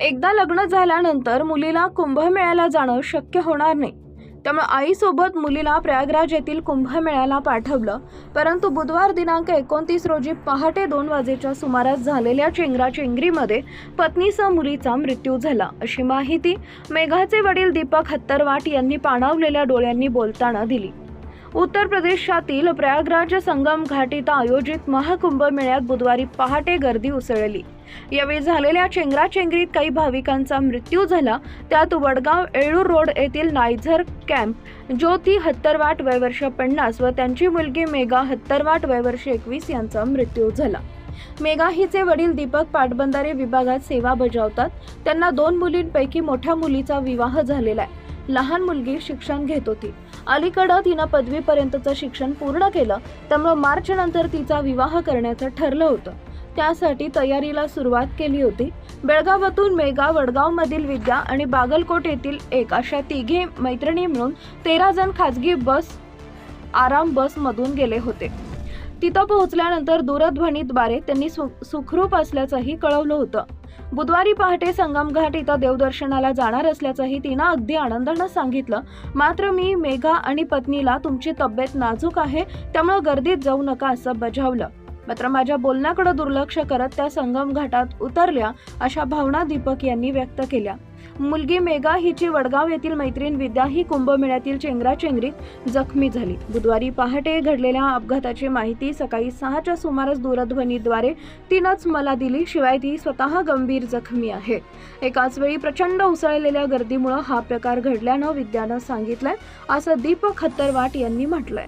एकदा लग्न झाल्यानंतर मुलीला कुंभमेळ्याला जाणं शक्य होणार नाही. त्यामुळे आईसोबत मुलीला प्रयागराज येथील कुंभमेळ्याला पाठवलं. परंतु बुधवार दिनांक एकोणतीस रोजी पहाटे दोन वाजेच्या सुमारास झालेल्या चेंगराचेंगरीमध्ये पत्नीसह मुलीचा मृत्यू झाला. अशी माहिती मेघाचे वडील दीपक हत्तरवाट यांनी पाणावलेल्या डोळ्यांनी बोलताना दिली. उत्तर प्रदेशातील प्रयागराज संगम घाटीत आयोजित महाकुंभ मेळ्यात बुधवारी पहाटे गर्दी उसळली. यावेळी झालेल्या चेंगराचेंगरीत काही भाविकांचा मृत्यू झाला. त्यात वडगाव येळूर रोड येथील नायझर कॅम्प ज्योती हत्तरवाट वयवर्ष पन्नास व त्यांची मुलगी मेघा हत्तरवाट वयवर्ष एकवीस यांचा मृत्यू झाला. मेघा हिचे वडील दीपक पाटबंधारे विभागात सेवा बजावतात. त्यांना दोन मुलींपैकी मोठ्या मुलीचा विवाह झालेला आहे. लहान मुलगी शिक्षण घेत होती. अलीकडं तिनं पदवीपर्यंतचं शिक्षण पूर्ण केलं त्यामुळं मार्च नंतर तिचा विवाह करण्याचं ठरलं होतं. त्यासाठी तयारीला सुरुवात केली होती. बेळगावातून मेगा वडगावमधील विद्या आणि बागलकोट येथील एक अशा तिघे मैत्रिणी मिळून तेरा जण खाजगी बस आराम बसमधून गेले होते. तिथं पोहोचल्यानंतर दूरध्वनीद्वारे त्यांनी सु सुखरूप असल्याचंही कळवलं होतं. बुधवारी पहाटे संगमघाट इथं देवदर्शनाला जाणार असल्याचंही तिनं अगदी आनंदानं सांगितलं. मात्र मी मेघा आणि पत्नीला तुमची तब्येत नाजूक आहे त्यामुळं गर्दीत जाऊ नका असं बजावलं. मात्र माझ्या बोलण्याकडे दुर्लक्ष करत त्या संगम घाटात उतरल्या अशा भावना दीपक यांनी व्यक्त केल्या. मुलगी मेगा हिची वडगाव येथील मैत्रीण विद्या ही कुंभमेळ्यातील चेंगराचेंगरीत जखमी झाली. बुधवारी पहाटे घडलेल्या अपघाताची माहिती सकाळी सहाच्या सुमारास दूरध्वनीद्वारे तिनंच मला दिली शिवाय ती स्वतः गंभीर जखमी आहे. एकाच वेळी प्रचंड उसळलेल्या गर्दीमुळे हा प्रकार घडल्यानं विद्यानं सांगितलंय असं दीपक खत्तरवाट यांनी म्हटलंय.